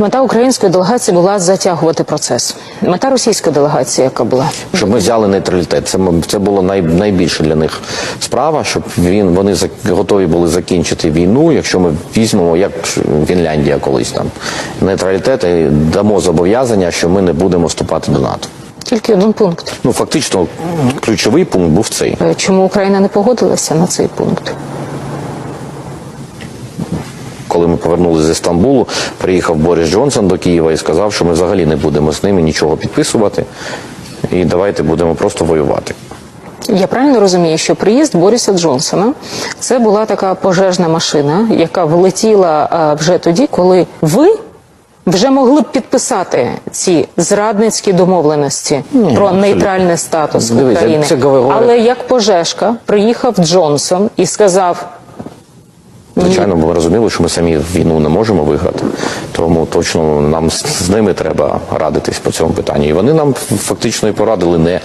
Мета української делегації була затягувати процес. Мета російської делегації, яка була Щоб ми взяли нейтралітет. Це, це було най, найбільше для них справа, щоб він, вони готові були закінчити війну, якщо ми візьмемо, як Фінляндія колись там, нейтралітет і дамо зобов'язання, що ми не будемо вступати до НАТО. тільки один пункт. Ну, фактично, ключовий пункт був цей. Е, Чому Україна не погодилася на цей пункт? Коли ми повернулися з Стамбулу, приїхав Борис Джонсон до Києва і сказав, що ми взагалі не будемо з ними нічого підписувати, і давайте будемо просто воювати. Я правильно розумію, що приїзд Бориса Джонсона це була така пожежна машина, яка влетіла е, вже тоді, коли ви вже могли б підписати ці зрадницькі домовленості про абсолютно. нейтральний статус Дивіться, України. це Але як пожежка приїхав Джонсон і сказав. Звичайно, ми розуміли, що ми самі війну не можемо виграти, тому точно нам з ними треба радитись по цьому питанню. І вони нам фактично і порадили не